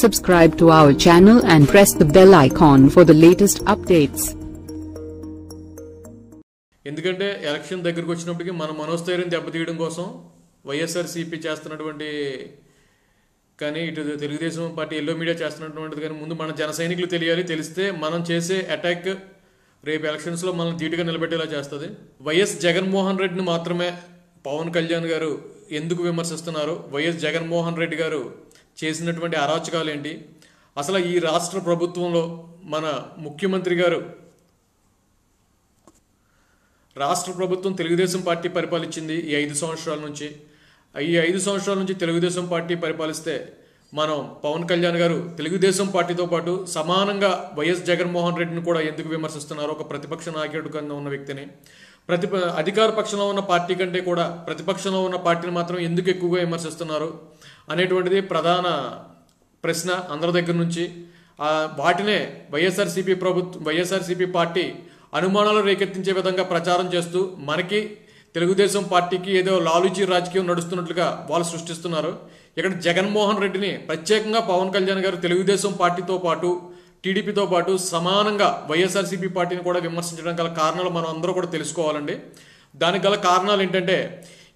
subscribe to our channel and press the bell icon for the latest updates. ఎందుకంటే election దగ్గరకు వచ్చినప్పటికీ మన మనోస్థైర్యం దెబ్బతీయడం కోసం వైఎస్ఆర్సీపీ చేస్తున్నటువంటి కానీ ఇటు తెలుగుదేశం పార్టీ ఎల్లో మీడియా చేస్తున్నటువంటిది కానీ ముందు మన జన సైనికులు తెలియాలి తెలిస్తే మనం చేసే అటాక్ రేపు ఎలక్షన్స్లో మనం ధీటుగా నిలబెట్టేలా చేస్తుంది వైఎస్ జగన్మోహన్ రెడ్డిని మాత్రమే పవన్ కళ్యాణ్ గారు ఎందుకు విమర్శిస్తున్నారు వైఎస్ జగన్మోహన్ రెడ్డి గారు చేసినటువంటి అరాచకాలు ఏంటి అసలు ఈ రాష్ట్ర ప్రభుత్వంలో మన ముఖ్యమంత్రి గారు రాష్ట్ర ప్రభుత్వం తెలుగుదేశం పార్టీ పరిపాలించింది ఈ ఐదు సంవత్సరాల నుంచి. ఈ ఐదు సంవత్సరాల నుంచి తెలుగుదేశం పార్టీ పరిపాలిస్తే మనం పవన్ కళ్యాణ్ గారు తెలుగుదేశం పార్టీతో పాటు సమానంగా వైఎస్ జగన్మోహన్ రెడ్డిని కూడా ఎందుకు విమర్శిస్తున్నారు? ఒక ప్రతిపక్ష నాయకుడు కింద ఉన్న వ్యక్తిని. ప్రతిప అధికార పక్షంలో ఉన్న పార్టీ కంటే కూడా ప్రతిపక్షంలో ఉన్న పార్టీని మాత్రం ఎందుకు ఎక్కువగా విమర్శిస్తున్నారు? అనేటువంటిది ప్రధాన ప్రశ్న అందరి దగ్గర నుంచి. వాటినే వైఎస్ఆర్సీపీ ప్రభుత్వం వైఎస్ఆర్సీపీ పార్టీ అనుమానాలు రేకెత్తించే విధంగా ప్రచారం చేస్తూ మనకి తెలుగుదేశం పార్టీకి ఏదో లాలూచి రాజకీయం నడుస్తున్నట్లుగా వాళ్ళు సృష్టిస్తున్నారు. ఇక్కడ జగన్మోహన్ రెడ్డిని ప్రత్యేకంగా పవన్ కళ్యాణ్ గారు తెలుగుదేశం పార్టీతో పాటు టీడీపీతో పాటు సమానంగా వైఎస్ఆర్సీపీ పార్టీని కూడా విమర్శించడం గల కారణాలు మనం అందరూ కూడా తెలుసుకోవాలండి. దానికి గల కారణాలు ఏంటంటే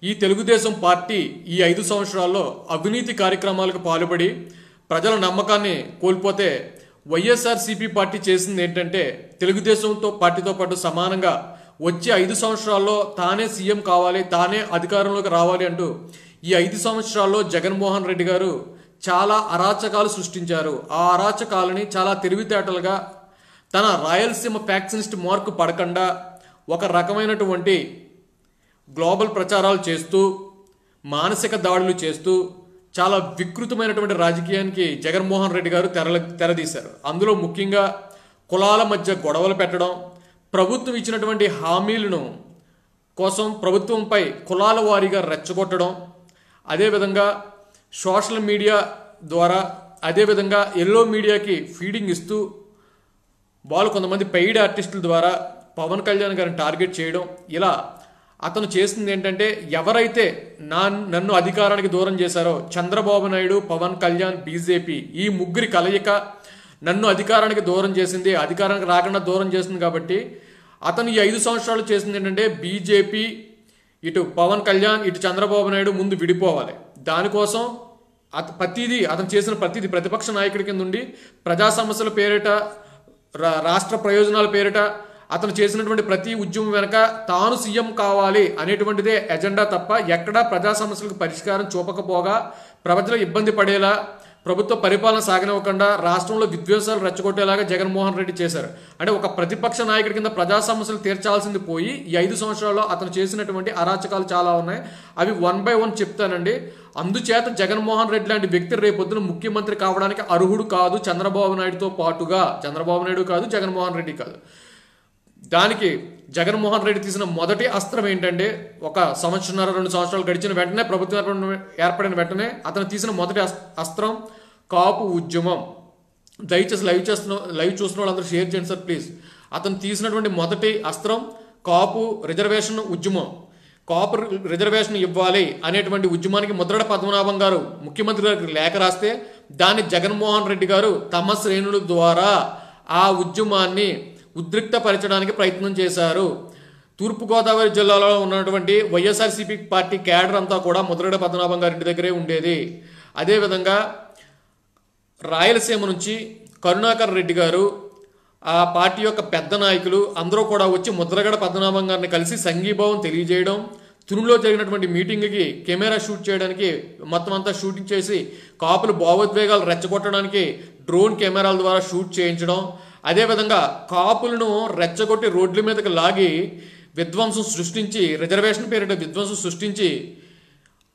ఈ తెలుగుదేశం పార్టీ ఈ ఐదు సంవత్సరాల్లో అవినీతి కార్యక్రమాలకు పాల్పడి ప్రజల నమ్మకాన్ని కోల్పోతే వైఎస్ఆర్సీపీ పార్టీ చేసింది ఏంటంటే తెలుగుదేశంతో పార్టీతో పాటు సమానంగా వచ్చే ఐదు సంవత్సరాల్లో తానే సీఎం కావాలి తానే అధికారంలోకి రావాలి అంటూ ఈ ఐదు సంవత్సరాల్లో జగన్మోహన్ రెడ్డి గారు చాలా అరాచకాలు సృష్టించారు. ఆ అరాచకాలని చాలా తెలివితేటలుగా తన రాయలసీమ ఫ్యాక్షనిస్ట్ మార్కు పడకుండా ఒక రకమైనటువంటి గ్లోబల్ ప్రచారాలు చేస్తూ మానసిక దాడులు చేస్తూ చాలా వికృతమైనటువంటి రాజకీయానికి జగన్మోహన్ రెడ్డి గారు తెరల తెరదీశారు. అందులో ముఖ్యంగా కులాల మధ్య గొడవలు పెట్టడం ప్రభుత్వం ఇచ్చినటువంటి హామీలను కోసం ప్రభుత్వంపై కులాల వారీగా రెచ్చగొట్టడం అదేవిధంగా సోషల్ మీడియా ద్వారా అదేవిధంగా ఎల్లో మీడియాకి ఫీడింగ్ ఇస్తూ వాళ్ళు కొంతమంది పెయిడ్ ఆర్టిస్టుల ద్వారా పవన్ కళ్యాణ్ గారిని టార్గెట్ చేయడం ఇలా అతను చేసింది ఏంటంటే ఎవరైతే నా నన్ను అధికారానికి దూరం చేశారో చంద్రబాబు నాయుడు పవన్ కళ్యాణ్ బీజేపీ ఈ ముగ్గురి కలయిక నన్ను అధికారానికి దూరం చేసింది అధికారానికి రాకుండా దూరం చేసింది కాబట్టి అతను ఈ ఐదు సంవత్సరాలు చేసింది ఏంటంటే బీజేపీ ఇటు పవన్ కళ్యాణ్ ఇటు చంద్రబాబు నాయుడు ముందు విడిపోవాలి. దానికోసం అత ప్రతిదీ అతను చేసిన ప్రతిదీ ప్రతిపక్ష నాయకుడి కింద ఉండి ప్రజా సమస్యల పేరిట రా- రాష్ట్ర ప్రయోజనాల పేరిట అతను చేసినటువంటి ప్రతి ఉద్యమం వెనక తాను సీఎం కావాలి అనేటువంటిదే ఎజెండా తప్ప ఎక్కడా ప్రజా సమస్యలకు పరిష్కారం చూపకపోగా ప్రజలు ఇబ్బంది పడేలా ప్రభుత్వ పరిపాలన సాగనివ్వకుండా రాష్ట్రంలో విద్వేషాలు రెచ్చగొట్టేలాగా జగన్మోహన్ రెడ్డి చేశారు. అంటే ఒక ప్రతిపక్ష నాయకుడి కింద ప్రజా సమస్యలు తీర్చాల్సింది పోయి ఈ ఐదు సంవత్సరాల్లో అతను చేసినటువంటి అరాచకాలు చాలా ఉన్నాయి. అవి వన్ బై వన్ చెప్తానండి. అందుచేత జగన్మోహన్ రెడ్డి లాంటి వ్యక్తి రేపొద్దున ముఖ్యమంత్రి కావడానికి అర్హుడు కాదు చంద్రబాబు నాయుడుతో పాటుగా. చంద్రబాబు నాయుడు కాదు జగన్మోహన్ రెడ్డి కాదు. దానికి జగన్మోహన్ రెడ్డి తీసిన మొదటి అస్త్రం ఏంటంటే ఒక సంవత్సరంన్నర రెండు సంవత్సరాలు గడిచిన వెంటనే ప్రభుత్వం ఏర్పడిన- ఏర్పడిన వెంటనే అతను తీసిన మొదటి అస్త్రం కాపు ఉద్యమం. దయచేసి లైవ్ చేస్తున్న లైవ్ చూస్తున్న వాళ్ళందరూ షేర్ చేయండి సార్ ప్లీజ్. అతను తీసినటువంటి మొదటి అస్త్రం కాపు రిజర్వేషన్ ఉద్యమం. కాపు రిజర్వేషన్ ఇవ్వాలి అనేటువంటి ఉద్యమానికి ముద్రడ పద్మనాభం గారు ముఖ్యమంత్రి గారికి లేఖ రాస్తే దాన్ని జగన్మోహన్ రెడ్డి గారు తమ శ్రేణుల ద్వారా ఆ ఉద్యమాన్ని ఉద్రిక్తపరచడానికి ప్రయత్నం చేశారు. తూర్పుగోదావరి జిల్లాలో ఉన్నటువంటి వైఎస్ఆర్సీపీ పార్టీ క్యాడర్ అంతా కూడా ముద్రగడ పద్మనాభం గారి ఇంటి దగ్గరే ఉండేది. అదేవిధంగా రాయలసీమ నుంచి కరుణాకర్ రెడ్డి గారు ఆ పార్టీ యొక్క పెద్ద నాయకులు అందరూ కూడా వచ్చి ముద్రగడ పద్మనాభం గారిని కలిసి సంఘీభావం తెలియజేయడం తునులో జరిగినటువంటి మీటింగ్కి కెమెరా షూట్ చేయడానికి మొత్తం అంతా షూటింగ్ చేసి కాపులు భావోద్వేగాలు రెచ్చగొట్టడానికి డ్రోన్ కెమెరాల ద్వారా షూట్ చేయించడం అదేవిధంగా కాపులను రెచ్చగొట్టి రోడ్ల మీదకి లాగి విధ్వంసం సృష్టించి రిజర్వేషన్ పేరిట విధ్వంసం సృష్టించి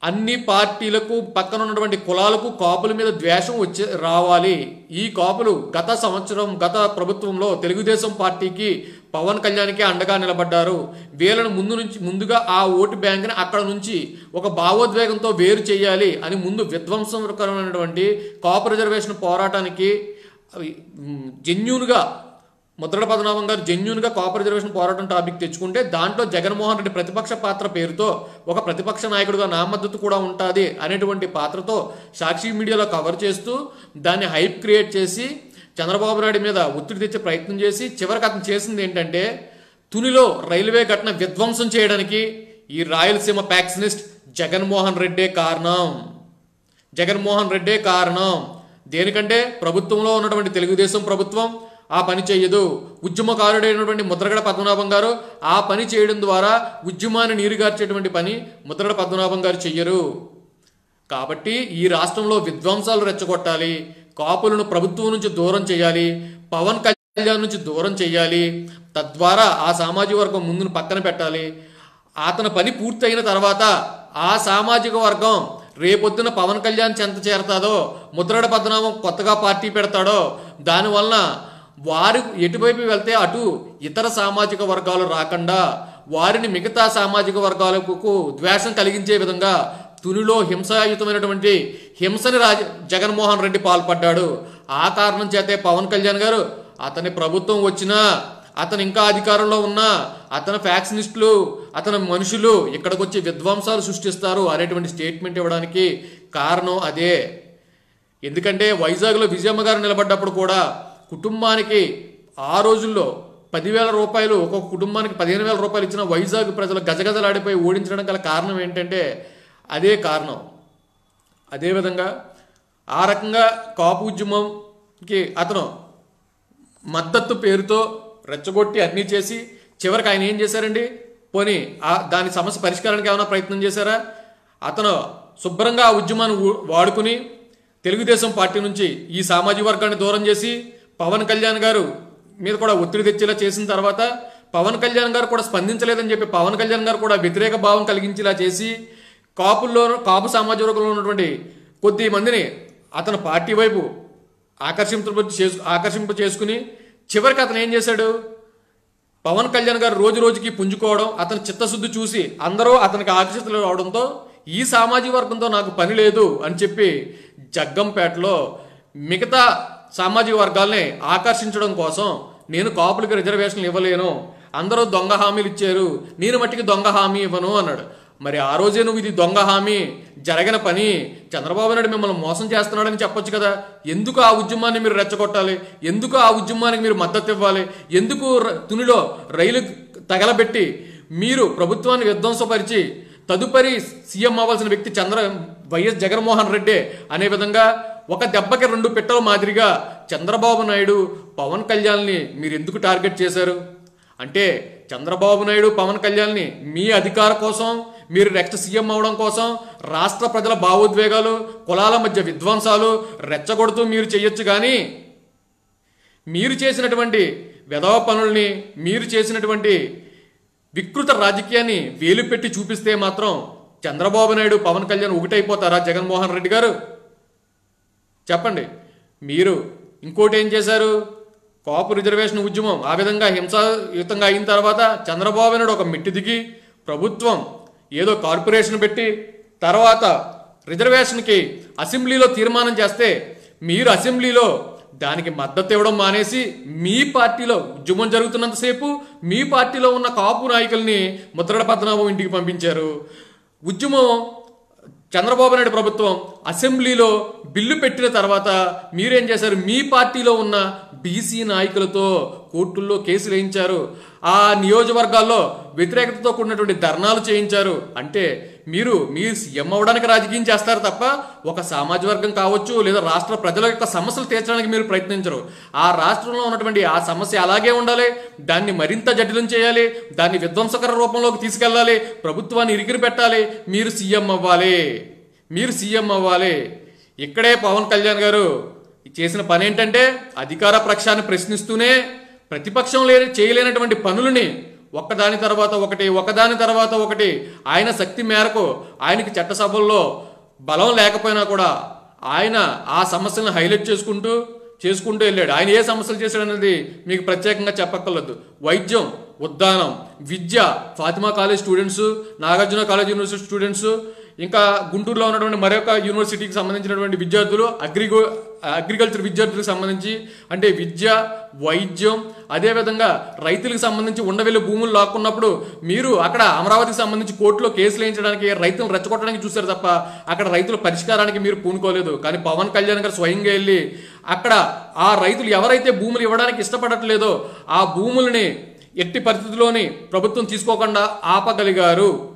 అన్ని పార్టీలకు పక్కన ఉన్నటువంటి కులాలకు కాపుల మీద ద్వేషం వచ్చే రావాలి. ఈ కాపులు గత సంవత్సరం గత ప్రభుత్వంలో తెలుగుదేశం పార్టీకి పవన్ కళ్యాణ్కి అండగా నిలబడ్డారు. వీళ్ళను ముందు నుంచి ముందుగా ఆ ఓటు బ్యాంక్ని అక్కడ నుంచి ఒక భావోద్వేగంతో వేరు చేయాలి అని ముందు విధ్వంసకరమైనటువంటి కాపు రిజర్వేషన్ పోరాటానికి జెన్యున్గా ముద్రడ పద్మనాభం గారు జెన్యున్గా కాపర్ రిజర్వేషన్ పోరాటం టాపిక్ తెచ్చుకుంటే దాంట్లో జగన్మోహన్ రెడ్డి ప్రతిపక్ష పాత్ర పేరుతో ఒక ప్రతిపక్ష నాయకుడిగా నా మద్దతు కూడా ఉంటుంది అనేటువంటి పాత్రతో సాక్షి మీడియాలో కవర్ చేస్తూ దాన్ని హైప్ క్రియేట్ చేసి చంద్రబాబు నాయుడు మీద ఒత్తిడి తెచ్చే ప్రయత్నం చేసి చివరికి అతను చేసింది ఏంటంటే తునిలో రైల్వే ఘటన విధ్వంసం చేయడానికి ఈ రాయలసీమ ప్యాక్సినిస్ట్ జగన్మోహన్ రెడ్డే కారణం. జగన్మోహన్ రెడ్డే కారణం. దేనికంటే ప్రభుత్వంలో ఉన్నటువంటి తెలుగుదేశం ప్రభుత్వం ఆ పని చేయదు. ఉద్యమకారుడైనటువంటి ముద్రగడ పద్మనాభం గారు ఆ పని చేయడం ద్వారా ఉద్యమాన్ని నీరుగార్చేటువంటి పని ముద్రగడ పద్మనాభం గారు చెయ్యరు. కాబట్టి ఈ రాష్ట్రంలో విధ్వంసాలు రెచ్చగొట్టాలి. కాపులను ప్రభుత్వం నుంచి దూరం చేయాలి. పవన్ కళ్యాణ్ నుంచి దూరం చేయాలి. తద్వారా ఆ సామాజిక వర్గం ముందును పక్కన పెట్టాలి. అతని పని పూర్తయిన తర్వాత ఆ సామాజిక వర్గం రేపొద్దున పవన్ కళ్యాణ్ చెంత చేరతాదో ముద్రగడ పద్మనాభం కొత్తగా పార్టీ పెడతాడో దానివలన వారు ఎటువైపు వెళ్తే అటు ఇతర సామాజిక వర్గాలు రాకుండా వారిని మిగతా సామాజిక వర్గాలకు ద్వేషం కలిగించే విధంగా తునిలో హింసాయుతమైనటువంటి హింసని రాజ జగన్మోహన్ రెడ్డి పాల్పడ్డాడు. ఆ కారణం చేతే పవన్ కళ్యాణ్ గారు అతని ప్రభుత్వం వచ్చినా అతను ఇంకా అధికారంలో ఉన్నా అతని ఫ్యాక్షనిస్టులు అతని మనుషులు ఇక్కడికి వచ్చి విధ్వంసాలు సృష్టిస్తారు అనేటువంటి స్టేట్మెంట్ ఇవ్వడానికి కారణం అదే. ఎందుకంటే వైజాగ్లో విజయమ్మ గారు నిలబడ్డప్పుడు కూడా కుటుంబానికి ఆ రోజుల్లో పదివేల రూపాయలు ఒక్కొక్క కుటుంబానికి పదిహేను వేల రూపాయలు ఇచ్చిన వైజాగ్ ప్రజలు గజగజలాడిపోయి ఓడించడం గల కారణం ఏంటంటే అదే కారణం. అదేవిధంగా ఆ రకంగా కాపు ఉద్యమంకి అతను మద్దతు పేరుతో రెచ్చగొట్టి అన్నీ చేసి చివరికి ఆయన ఏం చేశారండి? పోనీ ఆ దాని సమస్య పరిష్కారానికి ఏమైనా ప్రయత్నం చేశారా? అతను శుభ్రంగా ఆ ఉద్యమాన్ని వాడుకుని తెలుగుదేశం పార్టీ నుంచి ఈ సామాజిక వర్గాన్ని దూరం చేసి పవన్ కళ్యాణ్ గారు మీద కూడా ఒత్తిడి తెచ్చేలా చేసిన తర్వాత పవన్ కళ్యాణ్ గారు కూడా స్పందించలేదని చెప్పి పవన్ కళ్యాణ్ గారు కూడా వ్యతిరేక భావం కలిగించేలా చేసి కాపుల్లో కాపు సామాజిక వర్గంలో ఉన్నటువంటి కొద్ది మందిని అతను పార్టీ వైపు ఆకర్షింప చేసు ఆకర్షింప చేసుకుని చివరికి అతను ఏం చేశాడు? పవన్ కళ్యాణ్ గారు రోజు రోజుకి పుంజుకోవడం అతని చిత్తశుద్ధి చూసి అందరూ అతనికి ఆకర్షితులు అవడంతో ఈ సామాజిక వర్గంతో నాకు పని లేదు అని చెప్పి జగ్గంపేటలో మిగతా సామాజిక వర్గాల్ని ఆకర్షించడం కోసం నేను కాపులకి రిజర్వేషన్లు ఇవ్వలేను. అందరూ దొంగ హామీలు ఇచ్చారు. నేను మట్టికి దొంగ హామీ ఇవ్వను అన్నాడు. మరి ఆ రోజే నువ్వు ఇది దొంగ హామీ జరగని పని చంద్రబాబు నాయుడు మిమ్మల్ని మోసం చేస్తున్నాడని చెప్పొచ్చు కదా. ఎందుకు ఆ ఉద్యమాన్ని మీరు రెచ్చగొట్టాలి? ఎందుకు ఆ ఉద్యమానికి మీరు మద్దతు ఇవ్వాలి? ఎందుకు తునిలో రైలు తగలబెట్టి మీరు ప్రభుత్వాన్ని విధ్వంసపరిచి తదుపరి సీఎం అవ్వాల్సిన వ్యక్తి చంద్ర వైఎస్ జగన్మోహన్ రెడ్డి అనే విధంగా ఒక దెబ్బకి రెండు పిట్టల మాదిరిగా చంద్రబాబు నాయుడు పవన్ కళ్యాణ్ని మీరు ఎందుకు టార్గెట్ చేశారు? అంటే చంద్రబాబు నాయుడు పవన్ కళ్యాణ్ని మీ అధికార కోసం మీరు నెక్స్ట్ సీఎం అవడం కోసం రాష్ట్ర ప్రజల భావోద్వేగాలు కులాల మధ్య విధ్వంసాలు రెచ్చగొడుతూ మీరు చేయొచ్చు కానీ మీరు చేసినటువంటి వెధవ పనుల్ని మీరు చేసినటువంటి వికృత రాజకీయాన్ని వేలు పెట్టి చూపిస్తే మాత్రం చంద్రబాబు నాయుడు పవన్ కళ్యాణ్ ఒకటైపోతారా? జగన్మోహన్ రెడ్డి గారు? చెప్పండి. మీరు ఇంకోటి ఏం చేశారు? కాపు రిజర్వేషన్ ఉద్యమం ఆ విధంగా హింసాయుతంగా అయిన తర్వాత చంద్రబాబు నాయుడు ఒక మిట్టి దిగి ప్రభుత్వం ఏదో కార్పొరేషన్ పెట్టి తర్వాత రిజర్వేషన్కి అసెంబ్లీలో తీర్మానం చేస్తే మీరు అసెంబ్లీలో దానికి మద్దతు ఇవ్వడం మానేసి మీ పార్టీలో ఉద్యమం జరుగుతున్నంతసేపు మీ పార్టీలో ఉన్న కాపు నాయకుల్ని ముద్రడ పద్మనాభం ఇంటికి పంపించారు. ఉద్యమం చంద్రబాబు నాయుడు ప్రభుత్వం అసెంబ్లీలో బిల్లు పెట్టిన తర్వాత మీరేం చేశారు? మీ పార్టీలో ఉన్న బీసీ నాయకులతో కోర్టుల్లో కేసులు వేయించారు. ఆ నియోజకవర్గాల్లో వ్యతిరేకతతో కూడినటువంటి ధర్నాలు చేయించారు. అంటే మీరు మీరు సీఎం అవ్వడానికి రాజకీయం చేస్తారు తప్ప ఒక సామాజిక వర్గం కావచ్చు లేదా రాష్ట్ర ప్రజల యొక్క సమస్యలు తీర్చడానికి మీరు ప్రయత్నించరు. ఆ రాష్ట్రంలో ఉన్నటువంటి ఆ సమస్య అలాగే ఉండాలి. దాన్ని మరింత జటిలం చేయాలి. దాన్ని విధ్వంసకర రూపంలోకి తీసుకెళ్ళాలి. ప్రభుత్వాన్ని ఇరికిరి పెట్టాలి. మీరు సీఎం అవ్వాలి. మీరు సీఎం అవ్వాలి. ఇక్కడే పవన్ కళ్యాణ్ గారు చేసిన పని ఏంటంటే అధికార పక్షాన్ని ప్రశ్నిస్తూనే ప్రతిపక్షం లేని చేయలేనటువంటి పనులని ఒక్కదాని తర్వాత ఒకటి ఒకదాని తర్వాత ఒకటి. ఆయన శక్తి మేరకు ఆయనకి చట్టసభల్లో బలం లేకపోయినా కూడా ఆయన ఆ సమస్యలను హైలైట్ చేసుకుంటూ చేసుకుంటూ వెళ్ళాడు. ఆయన ఏ సమస్యలు చేశాడనేది మీకు ప్రత్యేకంగా చెప్పక్కర్లేదు. వైద్యం ఉద్దానం విద్య Fatima college students Nagarjuna college university students ఇంకా గుంటూరులో ఉన్నటువంటి మరొక యూనివర్సిటీకి సంబంధించినటువంటి విద్యార్థులు అగ్రిగో అగ్రికల్చర్ విద్యార్థులకు సంబంధించి అంటే విద్య వైద్యం అదేవిధంగా రైతులకు సంబంధించి ఉండవెళ్ళి భూములు లాక్కున్నప్పుడు మీరు అక్కడ అమరావతికి సంబంధించి కోర్టులో కేసులు వేయించడానికి రైతులను రెచ్చగొట్టడానికి చూశారు తప్ప అక్కడ రైతుల పరిష్కారానికి మీరు పూనుకోలేదు. కానీ పవన్ కళ్యాణ్ గారు స్వయంగా వెళ్ళి అక్కడ ఆ రైతులు ఎవరైతే భూములు ఇవ్వడానికి ఇష్టపడట్లేదో ఆ భూముల్ని ఎట్టి పరిస్థితుల్లోని ప్రభుత్వం తీసుకోకుండా ఆపగలిగారు.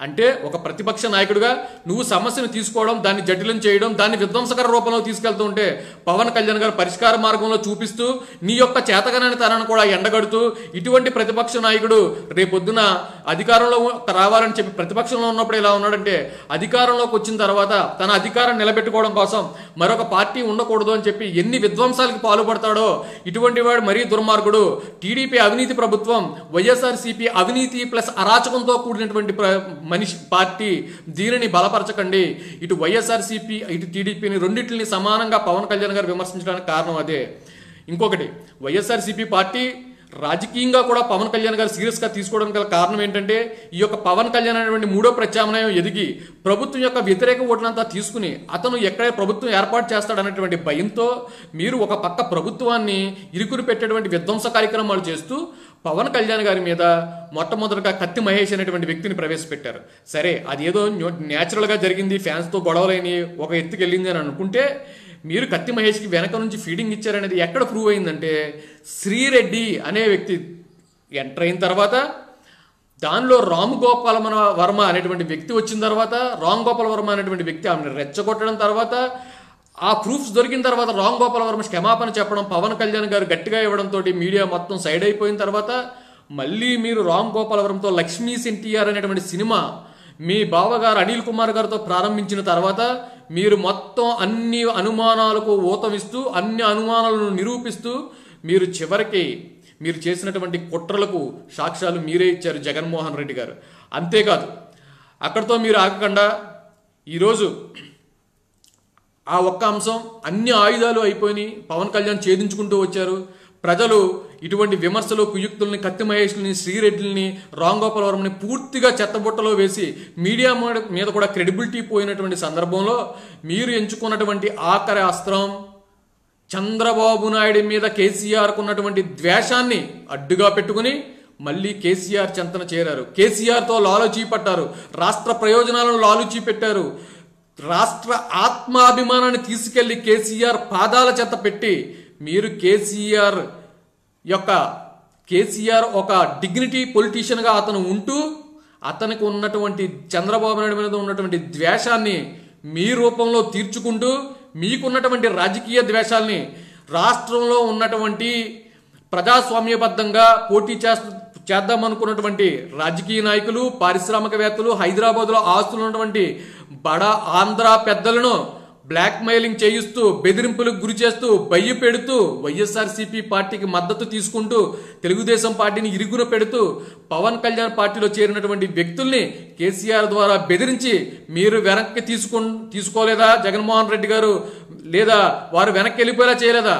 అంటే ఒక ప్రతిపక్ష నాయకుడిగా నువ్వు సమస్యను తీసుకోవడం దాన్ని జటిలం చేయడం దాన్ని విధ్వంసకర రూపంలో తీసుకెళ్తూ ఉంటే పవన్ కళ్యాణ్ గారు పరిష్కార మార్గంలో చూపిస్తూ నీ యొక్క చేతగనని తనను కూడా ఎండగడుతూ ఇటువంటి ప్రతిపక్ష నాయకుడు రేపొద్దున అధికారంలో రావాలని చెప్పి ప్రతిపక్షంలో ఉన్నప్పుడు ఎలా ఉన్నాడంటే అధికారంలోకి వచ్చిన తర్వాత తన అధికారం నిలబెట్టుకోవడం కోసం మరొక పార్టీ ఉండకూడదు అని చెప్పి ఎన్ని విధ్వంసాలకు పాల్పడతాడో ఇటువంటి వాడు మరీ దుర్మార్గుడు. టీడీపీ అవినీతి ప్రభుత్వం వైఎస్ఆర్సీపీ అవినీతి ప్లస్ అరాచకంతో కూడినటువంటి మనిషి పార్టీ దీనిని బలపరచకండి. ఇటు వైఎస్ఆర్సీపీ ఇటు టీడీపీని రెండింటిని సమానంగా పవన్ కళ్యాణ్ గారు విమర్శించడానికి కారణం అదే. ఇంకొకటి వైఎస్ఆర్సీపీ పార్టీ రాజకీయంగా కూడా పవన్ కళ్యాణ్ గారు సీరియస్గా తీసుకోవడానికి గల కారణం ఏంటంటే ఈ యొక్క పవన్ కళ్యాణ్ అనేటువంటి మూడో ప్రత్యామ్నాయం ఎదిగి ప్రభుత్వం యొక్క వ్యతిరేక ఓట్లంతా తీసుకుని అతను ఎక్కడే ప్రభుత్వం ఏర్పాటు చేస్తాడనేటువంటి భయంతో మీరు ఒక పక్క ప్రభుత్వాన్ని ఇరుకురు పెట్టేటువంటి విధ్వంస కార్యక్రమాలు చేస్తూ పవన్ కళ్యాణ్ గారి మీద మొట్టమొదటిగా కత్తి మహేష్ అనేటువంటి వ్యక్తిని ప్రవేశపెట్టారు. సరే అది ఏదో జరిగింది ఫ్యాన్స్తో గొడవలేని ఒక ఎత్తుకు వెళ్ళింది అని అనుకుంటే మీరు కత్తి మహేష్కి వెనక నుంచి ఫీడింగ్ ఇచ్చారనేది ఎక్కడ ప్రూవ్ అయిందంటే శ్రీరెడ్డి అనే వ్యక్తి ఎంటర్ అయిన తర్వాత దానిలో రామ్ గోపాల మన వర్మ అనేటువంటి వ్యక్తి వచ్చిన తర్వాత రామ్ గోపాల వర్మ అనేటువంటి వ్యక్తి ఆమెను రెచ్చగొట్టడం తర్వాత ఆ ప్రూఫ్స్ దొరికిన తర్వాత రామ్ గోపాల వర్మ క్షమాపణ చెప్పడం పవన్ కళ్యాణ్ గారు గట్టిగా ఇవ్వడంతో మీడియా మొత్తం సైడ్ అయిపోయిన తర్వాత మళ్ళీ మీరు రామ్ గోపాలవరంతో వర్మతో లక్ష్మీ ఎన్టీఆర్ అనేటువంటి సినిమా మీ బావగారు అనిల్ కుమార్ గారితో ప్రారంభించిన తర్వాత మీరు మొత్తం అన్ని అనుమానాలకు ఊతమిస్తూ అన్ని అనుమానాలను నిరూపిస్తూ మీరు చివరికి మీరు చేసినటువంటి కుట్రలకు సాక్ష్యాలు మీరే ఇచ్చారు జగన్మోహన్ రెడ్డి గారు. అంతేకాదు అక్కడితో మీరు ఆగకుండా ఈరోజు ఆ ఒక్క అంశం అన్ని ఆయుధాలు అయిపోయి పవన్ కళ్యాణ్ ఛేదించుకుంటూ వచ్చారు. ప్రజలు ఇటువంటి విమర్శలు కుయుక్తుల్ని కత్తి మహేష్ని శ్రీరెడ్డిని రాంగోపాలవరంని పూర్తిగా చెత్తబుట్టలో వేసి మీడియా మీద- మీద కూడా క్రెడిబిలిటీ పోయినటువంటి సందర్భంలో మీరు ఎంచుకున్నటువంటి ఆఖరి అస్త్రం చంద్రబాబు నాయుడు మీద కేసీఆర్కు ఉన్నటువంటి ద్వేషాన్ని అడ్డుగా పెట్టుకుని మళ్ళీ కేసీఆర్ చెంతన చేరారు. కేసీఆర్తో లాలుచీ పట్టారు రాష్ట్ర ప్రయోజనాలను లాలుచీ పెట్టారు రాష్ట్ర ఆత్మాభిమానాన్ని తీసుకెళ్ళి కేసీఆర్ పాదాల చెత్త పెట్టి మీరు కేసీఆర్ యొక్క కేసీఆర్ ఒక డిగ్నిటీ పొలిటీషియన్గా అతను ఉంటూ అతనికి ఉన్నటువంటి చంద్రబాబు నాయుడు మీద ఉన్నటువంటి ద్వేషాన్ని మీ రూపంలో తీర్చుకుంటూ మీకున్నటువంటి రాజకీయ ద్వేషాల్ని రాష్ట్రంలో ఉన్నటువంటి ప్రజాస్వామ్యబద్ధంగా పోటీ చేస్తూ చేద్దామనుకున్నటువంటి రాజకీయ నాయకులు పారిశ్రామికవేత్తలు హైదరాబాద్లో ఆస్తులు ఉన్నటువంటి బడా ఆంధ్ర పెద్దలను బ్లాక్ మెయిలింగ్ చేయిస్తూ బెదిరింపులకు గురి చేస్తూ బయ్య పెడుతూ వైఎస్ఆర్సీపీ పార్టీకి మద్దతు తీసుకుంటూ తెలుగుదేశం పార్టీని ఇరుగున పెడుతూ పవన్ కళ్యాణ్ పార్టీలో చేరినటువంటి వ్యక్తుల్ని కేసీఆర్ ద్వారా బెదిరించి మీరు వెనక్కి తీసుకు తీసుకోలేదా జగన్మోహన్ రెడ్డి గారు? లేదా వారు వెనక్కి వెళ్ళిపోయేలా చేయలేదా?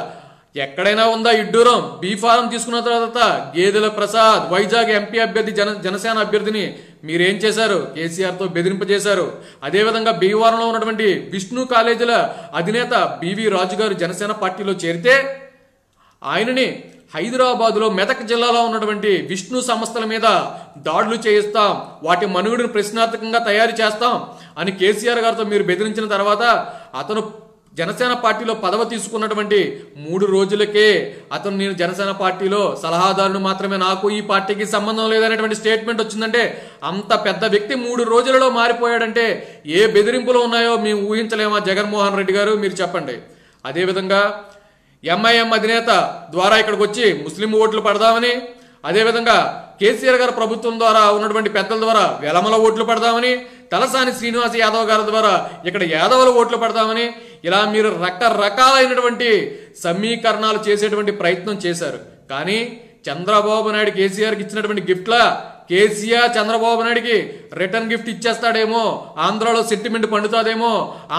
ఎక్కడైనా ఉందా ఇడ్డూరం? బీ ఫారం తీసుకున్న తర్వాత గేదెల ప్రసాద్ వైజాగ్ ఎంపీ అభ్యర్థి జన జనసేన అభ్యర్థిని మీరేం చేశారు? కేసీఆర్తో బెదిరింపజేశారు. అదేవిధంగా భీమవరంలో ఉన్నటువంటి విష్ణు కాలేజీల అధినేత బివి రాజు గారు జనసేన పార్టీలో చేరితే ఆయనని హైదరాబాద్లో మెదక్ జిల్లాలో ఉన్నటువంటి విష్ణు సంస్థల మీద దాడులు చేయిస్తాం వాటి మనుగుడిని ప్రశ్నార్థకంగా తయారు చేస్తాం అని కేసీఆర్ గారితో మీరు బెదిరించిన తర్వాత అతను జనసేన పార్టీలో పదవి తీసుకున్నటువంటి మూడు రోజులకే అతను నేను జనసేన పార్టీలో సలహాదారుడు మాత్రమే నాకు ఈ పార్టీకి సంబంధం లేదనేటువంటి స్టేట్మెంట్ వచ్చిందంటే అంత పెద్ద వ్యక్తి మూడు రోజులలో మారిపోయాడంటే ఏ బెదిరింపులు ఉన్నాయో మేము ఊహించలేమా జగన్మోహన్ రెడ్డి గారు మీరు చెప్పండి. అదేవిధంగా ఎంఐఎం అధినేత ద్వారా ఇక్కడికి వచ్చి ముస్లిం ఓట్లు పడదామని అదేవిధంగా కేసీఆర్ గారు ప్రభుత్వం ద్వారా ఉన్నటువంటి పెద్దల ద్వారా వెలమల ఓట్లు పడదామని తలసాని శ్రీనివాస్ యాదవ్ గారి ద్వారా ఇక్కడ యాదవుల ఓట్లు పడదామని ఇలా మీరు రకరకాలైనటువంటి సమీకరణాలు చేసేటువంటి ప్రయత్నం చేశారు. కానీ చంద్రబాబు నాయుడు కేసీఆర్కి ఇచ్చినటువంటి గిఫ్ట్లా? కేసీఆర్ చంద్రబాబు నాయుడికి రిటర్న్ గిఫ్ట్ ఇచ్చేస్తాడేమో ఆంధ్రాలో సెంటిమెంట్ పండుతాదేమో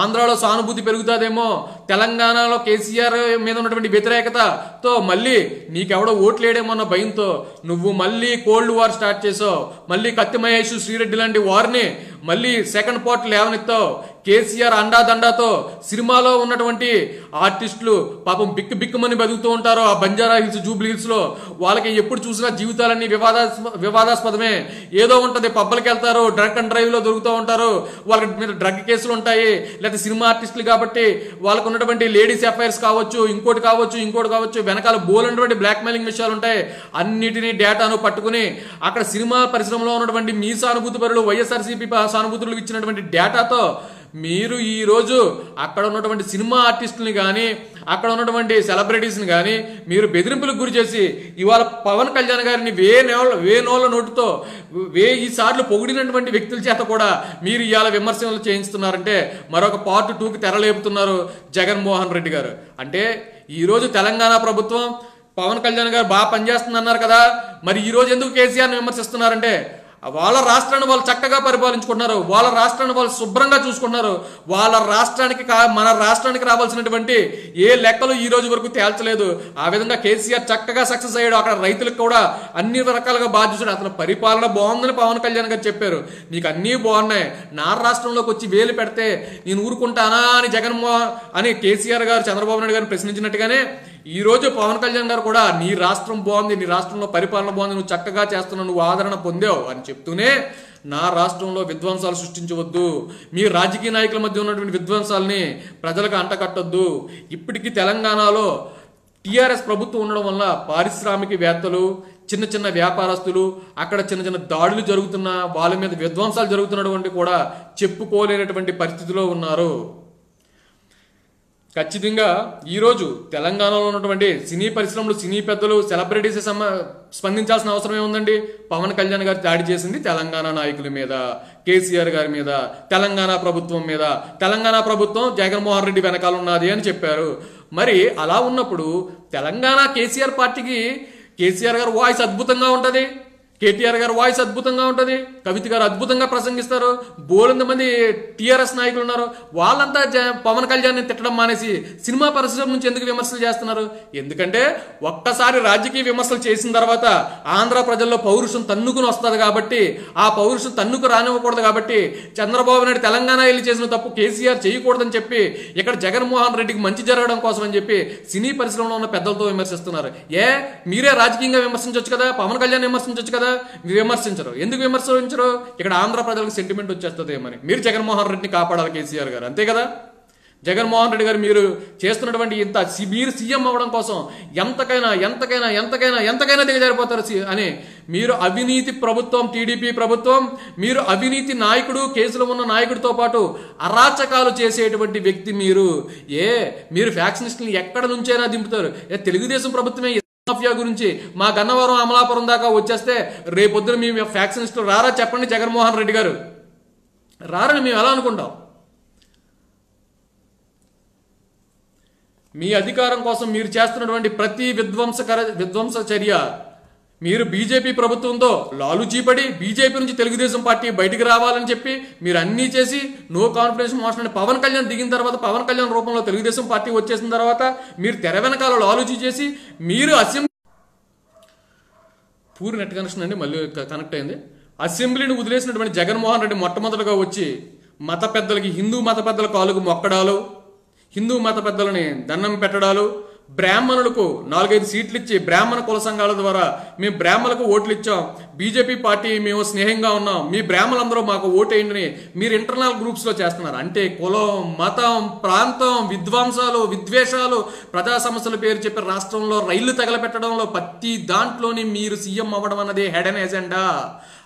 ఆంధ్రాలో సానుభూతి పెరుగుతాదేమో తెలంగాణలో కేసీఆర్ మీద ఉన్నటువంటి వ్యతిరేకతతో మళ్ళీ నీకెవడో ఓట్లేడేమన్న భయంతో నువ్వు మళ్ళీ కోల్డ్ వార్ స్టార్ట్ చేసావు. మళ్ళీ కత్తి మహేష్ శ్రీరెడ్డి లాంటి వారిని మళ్ళీ సెకండ్ పార్ట్ లేవనెత్తావు. కేసీఆర్ అండాదండాతో సినిమాలో ఉన్నటువంటి ఆర్టిస్టులు పాపం బిక్కు బిక్కుమని బతుకుతూ ఉంటారు ఆ బంజారా హిల్స్ జూబ్లీ హిల్స్లో. వాళ్ళకి ఎప్పుడు చూసినా జీవితాలన్నీ వివాదాస్ప వివాదాస్పదమే. ఏదో ఉంటది పబ్బలకి వెళ్తారు డ్రగ్ అండ్ డ్రైవ్లో దొరుకుతూ ఉంటారు. వాళ్ళకి మీద డ్రగ్ కేసులు ఉంటాయి. లేకపోతే సినిమా ఆర్టిస్టులు కాబట్టి వాళ్ళకు ఉన్నటువంటి లేడీస్ ఎఫ్ఐఆర్స్ కావచ్చు ఇంకోటి కావచ్చు ఇంకోటి కావచ్చు వెనకాల బోలైనటువంటి బ్లాక్ మెయిలింగ్ విషయాలు ఉంటాయి. అన్నిటినీ డేటాను పట్టుకుని అక్కడ సినిమా పరిశ్రమలో ఉన్నటువంటి మీ సానుభూతి పరులు వైఎస్ఆర్సీపీ సానుభూతులకు ఇచ్చినటువంటి డేటాతో మీరు ఈరోజు అక్కడ ఉన్నటువంటి సినిమా ఆర్టిస్టుని కానీ అక్కడ ఉన్నటువంటి సెలబ్రిటీస్ని కానీ మీరు బెదిరింపులకు గురి చేసి ఇవాళ పవన్ కళ్యాణ్ గారిని వే నోళ్ళ వే నోళ్ళ నోటుతో వేయి సార్లు పొగిడినటువంటి వ్యక్తుల చేత కూడా మీరు ఇవాళ విమర్శలు చేయిస్తున్నారంటే మరొక పార్ట్ టూకి తెరలేపుతున్నారు జగన్మోహన్ రెడ్డి గారు. అంటే ఈరోజు తెలంగాణ ప్రభుత్వం పవన్ కళ్యాణ్ గారు బాగా పనిచేస్తుంది కదా మరి ఈరోజు ఎందుకు కేసీఆర్ని విమర్శిస్తున్నారంటే వాళ్ళ రాష్ట్రాన్ని వాళ్ళు చక్కగా పరిపాలించుకుంటున్నారు. వాళ్ళ రాష్ట్రాన్ని వాళ్ళు శుభ్రంగా చూసుకుంటున్నారు. వాళ్ళ రాష్ట్రానికి కా మన రాష్ట్రానికి రావాల్సినటువంటి ఏ లెక్కలు ఈ రోజు వరకు తేల్చలేదు. ఆ విధంగా కేసీఆర్ చక్కగా సక్సెస్ అయ్యాడు. అక్కడ రైతులకు కూడా అన్ని రకాలుగా బాధ్యతడు అతను పరిపాలన బాగుందని పవన్ కళ్యాణ్ గారు చెప్పారు. నీకు అన్నీ బాగున్నాయి. నా రాష్ట్రంలోకి వచ్చి వేలు పెడితే నేను ఊరుకుంటానా? అని జగన్మోహన్ అని కేసీఆర్ గారు చంద్రబాబు నాయుడు గారిని ప్రశ్నించినట్టుగానే ఈరోజు పవన్ కళ్యాణ్ గారు కూడా నీ రాష్ట్రం బాగుంది నీ రాష్ట్రంలో పరిపాలన బాగుంది నువ్వు చక్కగా చేస్తున్నావు నువ్వు ఆదరణ పొందావు అని చెప్తూనే నా రాష్ట్రంలో విధ్వంసాలు సృష్టించవద్దు. మీ రాజకీయ నాయకుల మధ్య ఉన్నటువంటి విధ్వంసాలని ప్రజలకు అంటకట్టొద్దు ఇప్పటికీ తెలంగాణలో టీఆర్ఎస్ ప్రభుత్వం ఉండడం వల్ల పారిశ్రామికవేత్తలు చిన్న చిన్న వ్యాపారస్తులు అక్కడ చిన్న చిన్న దాడులు జరుగుతున్న వాళ్ళ మీద విధ్వంసాలు జరుగుతున్నటువంటి కూడా చెప్పుకోలేనటువంటి పరిస్థితిలో ఉన్నారు. ఖచ్చితంగా ఈరోజు తెలంగాణలో ఉన్నటువంటి సినీ పరిశ్రమలు సినీ పెద్దలు సెలబ్రిటీస్ స్పందించాల్సిన అవసరం ఏముందండి? పవన్ కళ్యాణ్ గారు దాడి చేసింది తెలంగాణ నాయకుల మీద కేసీఆర్ గారి మీద తెలంగాణ ప్రభుత్వం మీద. తెలంగాణ ప్రభుత్వం జగన్మోహన్ రెడ్డి వెనకాల ఉన్నది అని చెప్పారు. మరి అలా ఉన్నప్పుడు తెలంగాణ కేసీఆర్ పార్టీకి కేసీఆర్ గారు వాయిస్ అద్భుతంగా ఉంటుంది. కేటీఆర్ గారు వాయిస్ అద్భుతంగా ఉంటుంది కవిత గారు అద్భుతంగా ప్రసంగిస్తారు బోలంత మంది టీఆర్ఎస్ నాయకులు ఉన్నారు. వాళ్ళంతా జ- పవన్ కళ్యాణ్ని తిట్టడం మానేసి సినిమా పరిశ్రమ నుంచి ఎందుకు విమర్శలు చేస్తున్నారు? ఎందుకంటే ఒక్కసారి రాజకీయ విమర్శలు చేసిన తర్వాత ఆంధ్ర ప్రజల్లో పౌరుషం తన్నుకుని వస్తుంది కాబట్టి ఆ పౌరుషం తన్నుకు రానివ్వకూడదు కాబట్టి చంద్రబాబు నాయుడు తెలంగాణ వెళ్ళి చేసిన తప్పు కేసీఆర్ చేయకూడదని చెప్పి ఇక్కడ జగన్మోహన్ రెడ్డికి మంచి జరగడం కోసం అని చెప్పి సినీ పరిశ్రమలో ఉన్న పెద్దలతో విమర్శిస్తున్నారు. ఏ? మీరే రాజకీయంగా విమర్శించవచ్చు కదా పవన్ కళ్యాణ్ విమర్శించవచ్చు కదా? విమర్శించరు. ఎందుకు విమర్శించరు? ఇక్కడ ఆంధ్ర ప్రజలకు సెంటిమెంట్ వచ్చేస్తుంది ఏమని మీరు జగన్మోహన్ రెడ్డిని కాపాడాలి కేసీఆర్ గారు. అంతే కదా? జగన్మోహన్ రెడ్డి గారు మీరు చేస్తున్నటువంటి ఇంత మీరు సీఎం అవ్వడం కోసం ఎంతకైనా ఎంతకైనా ఎంతకైనా ఎంతకైనా దిగజారిపోతారు సి- అని మీరు అవినీతి ప్రభుత్వం టీడీపీ ప్రభుత్వం మీరు అవినీతి నాయకుడు కేసులో ఉన్న నాయకుడితో పాటు అరాచకాలు చేసేటువంటి వ్యక్తి మీరు. ఏ మీరు ఫ్యాక్షనిస్టులు ఎక్కడ నుంచైనా దింపుతారు. ఏ తెలుగుదేశం ప్రభుత్వమే మాఫియా గురించి మా గన్నవరం అమలాపురం దాకా వచ్చేస్తే రేపొద్దున మీ ఫ్యాక్షనిస్టులు రారా చెప్పండి జగన్మోహన్ రెడ్డి గారు. రారని మేము ఎలా అనుకుంటాం? మీ అధికారం కోసం మీరు చేస్తున్నటువంటి ప్రతి విధ్వంసకర విధ్వంస చర్య మీరు బీజేపీ ప్రభుత్వంతో లాలుచీపడి బీజేపీ నుంచి తెలుగుదేశం పార్టీ బయటికి రావాలని చెప్పి మీరు అన్నీ చేసి no confidence motion Pawan Kalyan దిగిన తర్వాత పవన్ కళ్యాణ్ రూపంలో తెలుగుదేశం పార్టీ వచ్చేసిన తర్వాత మీరు తెర వెనకాల లాలుచీ చేసి మీరు అసెంబ్లీ పూరి నెట్ కనెక్షన్ అండి మళ్ళీ కనెక్ట్ అయింది. అసెంబ్లీని వదిలేసినటువంటి జగన్మోహన్ రెడ్డి మొట్టమొదటిగా వచ్చి మత పెద్దలకి హిందూ మత పెద్దల కాలుకు మొక్కడాలు హిందూ మత పెద్దలని దండం పెట్టడాలు బ్రాహ్మణులకు నాలుగైదు సీట్లు ఇచ్చి బ్రాహ్మణ కుల సంఘాల ద్వారా మేము బ్రాహ్మణులకు ఓట్లు ఇచ్చాం బీజేపీ పార్టీ మేము స్నేహంగా ఉన్నాం. మీ బ్రాహ్మణులందరూ మాకు ఓటేయండి. మీరు ఇంటర్నల్ గ్రూప్స్లో చేస్తున్నారు. అంటే కులం మతం ప్రాంతం విధ్వంసాలు విద్వేషాలు ప్రజా సమస్యల పేరు చెప్పి రాష్ట్రంలో రైళ్ళు తగలపెట్టడంలో ప్రతి దాంట్లోని మీరు సీఎం అవ్వడం అన్నది హెడెన్ ఎజెండా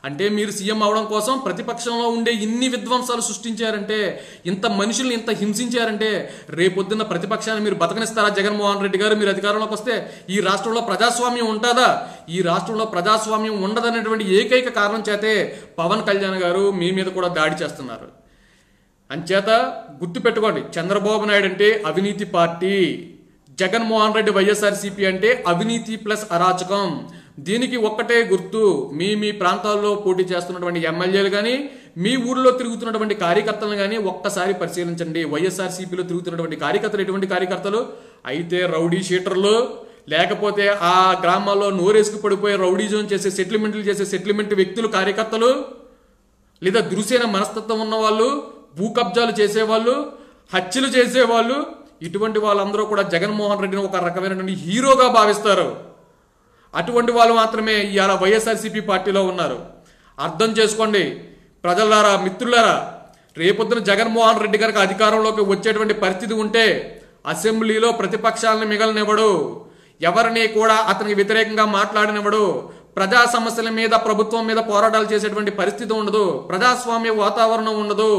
అంటే మీరు సీఎం అవడం కోసం ప్రతిపక్షంలో ఉండే ఇన్ని విధ్వంసాలు సృష్టించారంటే ఇంత మనుషుల్ని ఇంత హింసించారంటే రేపొద్దున్న ప్రతిపక్షాన్ని మీరు బతకనిస్తారా? జగన్మోహన్ రెడ్డి గారు మీరు అధికారంలోకి వస్తే ఈ రాష్ట్రంలో ప్రజాస్వామ్యం ఉంటుందా? ఈ రాష్ట్రంలో ప్రజాస్వామ్యం ఉండదనేటువంటి ఏకైక కారణం చేతే పవన్ కళ్యాణ్ గారు మీ మీద కూడా దాడి చేస్తున్నారు. అంచేత గుర్తుపెట్టుకోండి చంద్రబాబు నాయుడు అంటే అవినీతి పార్టీ జగన్మోహన్ రెడ్డి వైఎస్ఆర్సీపీ అంటే అవినీతి ప్లస్ అరాచకం. దీనికి ఒక్కటే గుర్తు మీ మీ ప్రాంతాల్లో పోటీ చేస్తున్నటువంటి ఎమ్మెల్యేలు కానీ మీ ఊర్లో తిరుగుతున్నటువంటి కార్యకర్తలను కానీ ఒక్కసారి పరిశీలించండి. వైఎస్ఆర్సీపీలో తిరుగుతున్నటువంటి కార్యకర్తలు ఎటువంటి కార్యకర్తలు? అయితే రౌడీ షీటర్లు లేకపోతే ఆ గ్రామాల్లో నోరేసుకు పడిపోయి రౌడీజం చేసే సెటిల్మెంట్లు చేసే సెటిల్మెంట్ వ్యక్తులు కార్యకర్తలు లేదా దురుసైన మనస్తత్వం ఉన్నవాళ్ళు భూ కబ్జాలు చేసేవాళ్ళు హత్యలు చేసేవాళ్ళు ఇటువంటి వాళ్ళందరూ కూడా జగన్మోహన్ రెడ్డిని ఒక రకమైనటువంటి హీరోగా భావిస్తారు. అటువంటి వాళ్ళు మాత్రమే ఇవాళ వైఎస్ఆర్సీపీ పార్టీలో ఉన్నారు. అర్థం చేసుకోండి ప్రజలారా మిత్రులారా రేపొద్దున జగన్మోహన్ రెడ్డి గారికి అధికారంలోకి వచ్చేటువంటి పరిస్థితి ఉంటే అసెంబ్లీలో ప్రతిపక్షాలను మిగలనివ్వడు. ఎవరిని కూడా అతనికి వ్యతిరేకంగా మాట్లాడనివ్వడు. ప్రజా సమస్యల మీద ప్రభుత్వం మీద పోరాటాలు చేసేటువంటి పరిస్థితి ఉండదు. ప్రజాస్వామ్య వాతావరణం ఉండదు.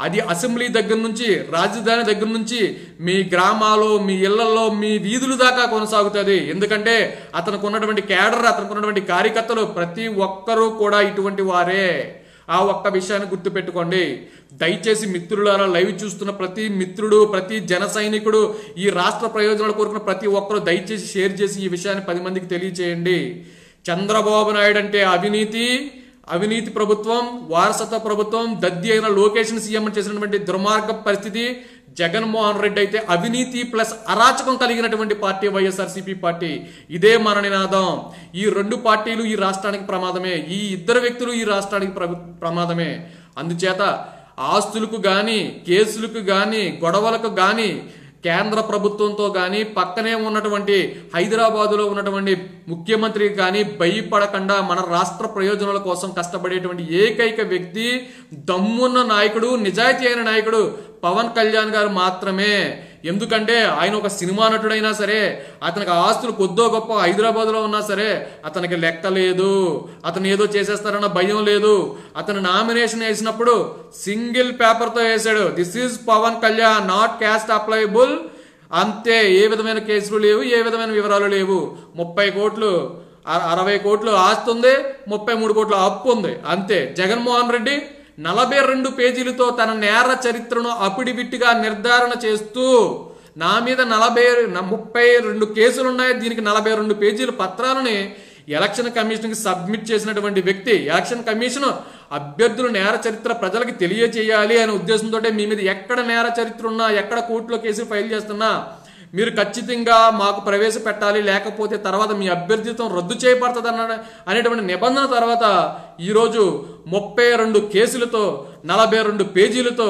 అది అసెంబ్లీ దగ్గర నుంచి రాజధాని దగ్గర నుంచి మీ గ్రామాలు మీ ఇళ్ళలో మీ వీధులు దాకా కొనసాగుతుంది. ఎందుకంటే అతనికి ఉన్నటువంటి కేడర్ అతనికి ఉన్నటువంటి కార్యకర్తలు ప్రతి ఒక్కరూ కూడా ఇటువంటి వారే. ఆ ఒక్క విషయాన్ని గుర్తుపెట్టుకోండి. దయచేసి మిత్రులారా లైవ్ చూస్తున్న ప్రతి మిత్రుడు ప్రతి జన సైనికుడు ఈ రాష్ట్ర ప్రయోజనాలు కోరుకున్న ప్రతి ఒక్కరు దయచేసి షేర్ చేసి ఈ విషయాన్ని పది మందికి తెలియచేయండి. చంద్రబాబు నాయుడు అంటే అవినీతి అవినీతి ప్రభుత్వం వారసత్వ ప్రభుత్వం దద్ది అయిన లొకేషన్ సీఎం చేసినటువంటి దుర్మార్గ పరిస్థితి జగన్మోహన్ రెడ్డి అయితే అవినీతి ప్లస్ అరాచకం కలిగినటువంటి పార్టీ వైఎస్ఆర్సీపీ పార్టీ. ఇదే మన నినాదం ఈ రెండు పార్టీలు ఈ రాష్ట్రానికి ప్రమాదమే. ఈ ఇద్దరు వ్యక్తులు ఈ రాష్ట్రానికి ప్ర- ప్రమాదమే. అందుచేత ఆస్తులకు గాని కేసులకు గాని గొడవలకు కానీ కేంద్ర ప్రభుత్వంతో కానీ పక్కనే ఉన్నటువంటి హైదరాబాదులో ఉన్నటువంటి ముఖ్యమంత్రి కానీ భయపడకుండా మన రాష్ట్ర ప్రయోజనాల కోసం కష్టపడేటువంటి ఏకైక వ్యక్తి దమ్మున్న నాయకుడు నిజాయితీ అయిన నాయకుడు పవన్ కళ్యాణ్ గారు మాత్రమే. ఎందుకంటే ఆయన ఒక సినిమా నటుడైనా సరే అతనికి ఆస్తులు కొద్దో గొప్ప హైదరాబాద్లో ఉన్నా సరే అతనికి లెక్క లేదు. అతను ఏదో చేసేస్తారన్న భయం లేదు. అతను నామినేషన్ వేసినప్పుడు సింగిల్ పేపర్తో వేసాడు this is Pawan Kalyan not caste applicable అంతే ఏ విధమైన కేసులు లేవు ఏ విధమైన వివరాలు లేవు. ముప్పై కోట్లు అరవై కోట్లు ఆస్తుంది ముప్పై మూడు కోట్ల అప్పు ఉంది. అంతే. జగన్మోహన్ రెడ్డి నలభై రెండు పేజీలతో తన నేర చరిత్రను అపిడివిట్టిగా నిర్ధారణ చేస్తూ నా మీద నలభై ముప్పై రెండు కేసులు ఉన్నాయి దీనికి నలభై రెండు పేజీల పత్రాలని ఎలక్షన్ కమిషన్కి సబ్మిట్ చేసినటువంటి వ్యక్తి ఎలక్షన్ కమిషన్ అభ్యర్థుల నేర చరిత్ర ప్రజలకు తెలియచేయాలి అనే ఉద్దేశంతో మీ మీద ఎక్కడ నేర చరిత్ర ఉన్నా ఎక్కడ కోర్టులో కేసు ఫైల్ చేస్తున్నా మీరు ఖచ్చితంగా మాకు ప్రవేశపెట్టాలి లేకపోతే తర్వాత మీ అభ్యర్థిత్వం రద్దు చేయబడుతుంది అన్న అనేటువంటి నిబంధన తర్వాత ఈరోజు ముప్పై రెండు కేసులతో నలభై రెండు పేజీలతో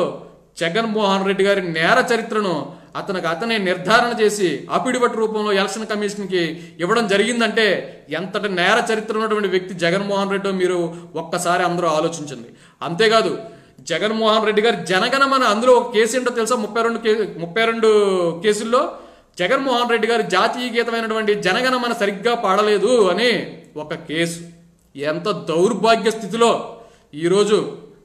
జగన్మోహన్ రెడ్డి గారి నేర చరిత్రను అతనికి అతనే నిర్ధారణ చేసి అఫిడవిట్ రూపంలో ఎలక్షన్ కమిషన్కి ఇవ్వడం జరిగిందంటే ఎంతటి నేర చరిత్ర ఉన్నటువంటి వ్యక్తి జగన్మోహన్ రెడ్డి మీరు ఒక్కసారి అందరూ ఆలోచించండి. అంతేకాదు జగన్మోహన్ రెడ్డి గారు జనగణమన అందులో ఒక కేసు ఏంటో తెలుసా? ముప్పై రెండు కే ముప్పై రెండు కేసుల్లో జగన్మోహన్ రెడ్డి గారు జాతీయ గీతమైనటువంటి జనగణమన సరిగ్గా పాడలేదు అని ఒక కేసు. ఎంత దౌర్భాగ్య స్థితిలో ఈరోజు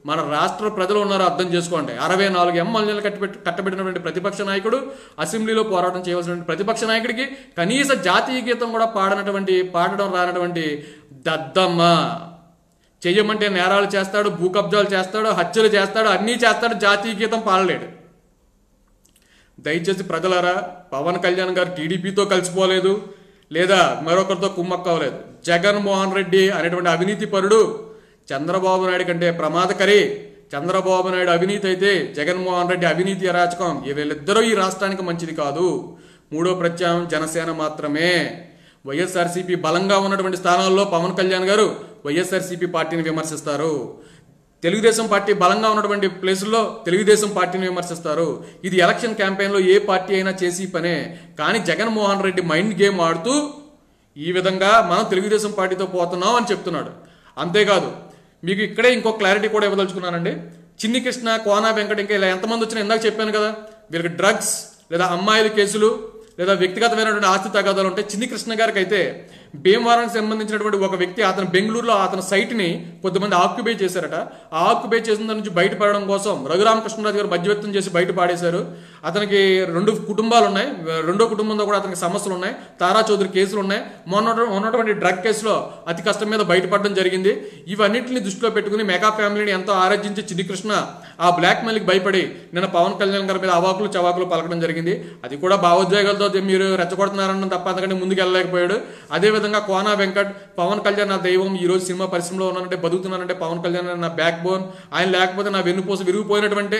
మన రాష్ట్ర ప్రజలు ఉన్నారో అర్థం చేసుకోండి. అరవై నాలుగు ఎమ్మెల్యేలు కట్టిపెట్టి కట్టబెట్టినటువంటి ప్రతిపక్ష నాయకుడు అసెంబ్లీలో పోరాటం చేయవలసినటువంటి ప్రతిపక్ష నాయకుడికి కనీస జాతీయ గీతం కూడా పాడనటువంటి పాడడం రానటువంటి దద్దమ్మ. చెయ్యమంటే నేరాలు చేస్తాడు భూ కబ్జాలు చేస్తాడు హత్యలు చేస్తాడు అన్నీ చేస్తాడు జాతీయ గీతం పాడలేడు. దయచేసి ప్రజలారా పవన్ కళ్యాణ్ గారు టీడీపీతో కలిసిపోలేదు లేదా మరొకరితో కుమ్మక్కవలేదు జగన్మోహన్ రెడ్డి అనేటువంటి అవినీతి పరుడు చంద్రబాబు నాయుడు కంటే ప్రమాదకరి. చంద్రబాబు నాయుడు అవినీతి అయితే జగన్మోహన్ రెడ్డి అవినీతి అరాచకం. వీళ్ళిద్దరూ ఈ రాష్ట్రానికి మంచిది కాదు. మూడో ప్రత్యామ్నాయం జనసేన మాత్రమే. వైఎస్ఆర్సీపీ బలంగా ఉన్నటువంటి స్థానాల్లో పవన్ కళ్యాణ్ గారు వైఎస్ఆర్సీపీ పార్టీని విమర్శిస్తారు. తెలుగుదేశం పార్టీ బలంగా ఉన్నటువంటి ప్లేసుల్లో తెలుగుదేశం పార్టీని విమర్శిస్తారు. ఇది ఎలక్షన్ క్యాంపెయిన్లో ఏ పార్టీ అయినా చేసి పనే. కానీ జగన్మోహన్ రెడ్డి మైండ్ గేమ్ ఆడుతూ ఈ విధంగా మనం తెలుగుదేశం పార్టీతో పోతున్నాం అని చెప్తున్నాడు. అంతేకాదు మీకు ఇక్కడే ఇంకో క్లారిటీ కూడా ఇవ్వదలుచుకున్నానండి. చిన్ని కృష్ణ కోనా వెంకట ఇంకా ఇలా ఎంతమంది వచ్చినా ఇందాక చెప్పాను కదా వీళ్ళకి డ్రగ్స్ లేదా అమ్మాయిల కేసులు లేదా వ్యక్తిగతమైనటువంటి ఆస్తి తగాదాలు ఉంటే చిన్ని కృష్ణ గారికి అయితే భీమవరానికి సంబంధించినటువంటి ఒక వ్యక్తి అతను బెంగళూరులో అతని సైట్ని కొద్దిమంది ఆక్యుపై చేశారట. ఆ ఆక్యుపై చేసిన దాని నుంచి బయటపడడం కోసం రఘురామకృష్ణరాజు గారు మధ్యవర్తం చేసి బయట పాడేశారు అతనికి రెండు కుటుంబాలు ఉన్నాయి రెండో కుటుంబంలో కూడా అతనికి సమస్యలు ఉన్నాయి తారా చౌదరి కేసులు ఉన్నాయి మొన్న ఉన్నటువంటి డ్రగ్ కేసులో అతి కష్టం మీద బయటపడడం జరిగింది. ఇవన్నింటిని దృష్టిలో పెట్టుకుని మెగా ఫ్యామిలీని ఎంతో ఆరాధించి చిన్నికృష్ణ ఆ బ్లాక్ మెయిల్కి భయపడి నిన్న పవన్ కళ్యాణ్ గారి మీద అవాకులు చవాకులు పలకడం జరిగింది. అది కూడా భావోద్వేగాలతో మీరు రెచ్చగొడుతున్నారన్న తప్ప అంతకంటే ముందుకు వెళ్ళలేకపోయాడు అదేవిధంగా విధంగా కోనా వెంకట్ పవన్ కళ్యాణ్ నా దైవం ఈ రోజు సినిమా పరిశ్రమలో ఉన్నానంటే బతుకుతున్నానంటే పవన్ కళ్యాణ్ నా బ్యాక్ బోన్ ఆయన లేకపోతే నా వెన్నుపూస విరిగిపోయినటువంటి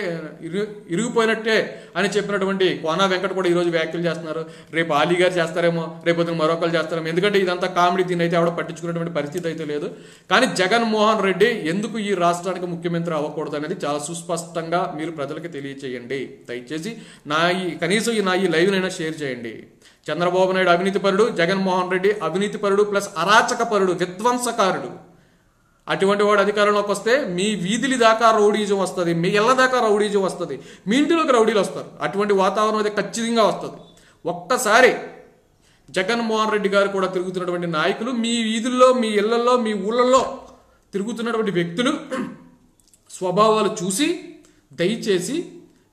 ఇరిగిపోయినట్టే అని చెప్పినటువంటి కోనా వెంకట్ కూడా ఈ రోజు వ్యాఖ్యలు చేస్తున్నారు. రేపు ఆలీ గారు చేస్తారేమో రేపు పొద్దున మరొకరు చేస్తారేమో. ఎందుకంటే ఇదంతా కామెడీ దీని అయితే ఆవిడ పట్టించుకునేటువంటి పరిస్థితి అయితే లేదు. కానీ జగన్మోహన్ రెడ్డి ఎందుకు ఈ రాష్ట్రానికి ముఖ్యమంత్రి అవ్వకూడదు అనేది చాలా సుస్పష్టంగా మీరు ప్రజలకు తెలియచేయండి. దయచేసి నా ఈ కనీసం ఈ నా ఈ లైవ్నైనా షేర్ చేయండి. చంద్రబాబు నాయుడు అవినీతిపరుడు జగన్మోహన్ రెడ్డి అవినీతిపరుడు ప్లస్ అరాచకపరుడు విధ్వంసకారుడు. అటువంటి వాడు అధికారంలోకి వస్తే మీ వీధుల దాకా రౌడీజం వస్తుంది మీ ఇళ్ళ దాకా రౌడీజం వస్తుంది మీ ఇంటిలోకి రౌడీలు వస్తారు. అటువంటి వాతావరణం అయితే ఖచ్చితంగా వస్తుంది. ఒక్కసారి జగన్మోహన్ రెడ్డి గారు కూడా తిరుగుతున్నటువంటి నాయకులు మీ వీధుల్లో మీ ఇళ్ళలో మీ ఊళ్ళల్లో తిరుగుతున్నటువంటి వ్యక్తులు స్వభావాలు చూసి దయచేసి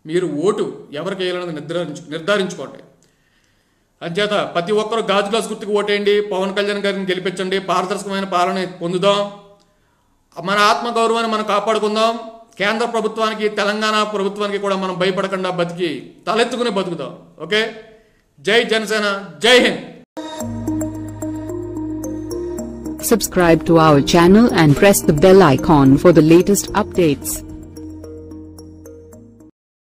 మీరు ఓటు ఎవరికి వేయాలన్నది నిర్ధారించు నిర్ధారించుకోండి. అంచేత ప్రతి ఒక్కరు గాజు గ్లాస్ గుర్తుకు ఓటేయండి. పవన్ కళ్యాణ్ గారిని గెలిపించండి. పారదర్శకమైన పాలన పొందుదాం. మన ఆత్మగౌరవాన్ని మనం కాపాడుకుందాం. కేంద్ర ప్రభుత్వానికి తెలంగాణ ప్రభుత్వానికి కూడా మనం భయపడకుండా బతికి తలెత్తుకుని బతుకుదాం ఓకే? జై జనసేన జై Hind. Subscribe to our channel and press the bell icon for the latest updates.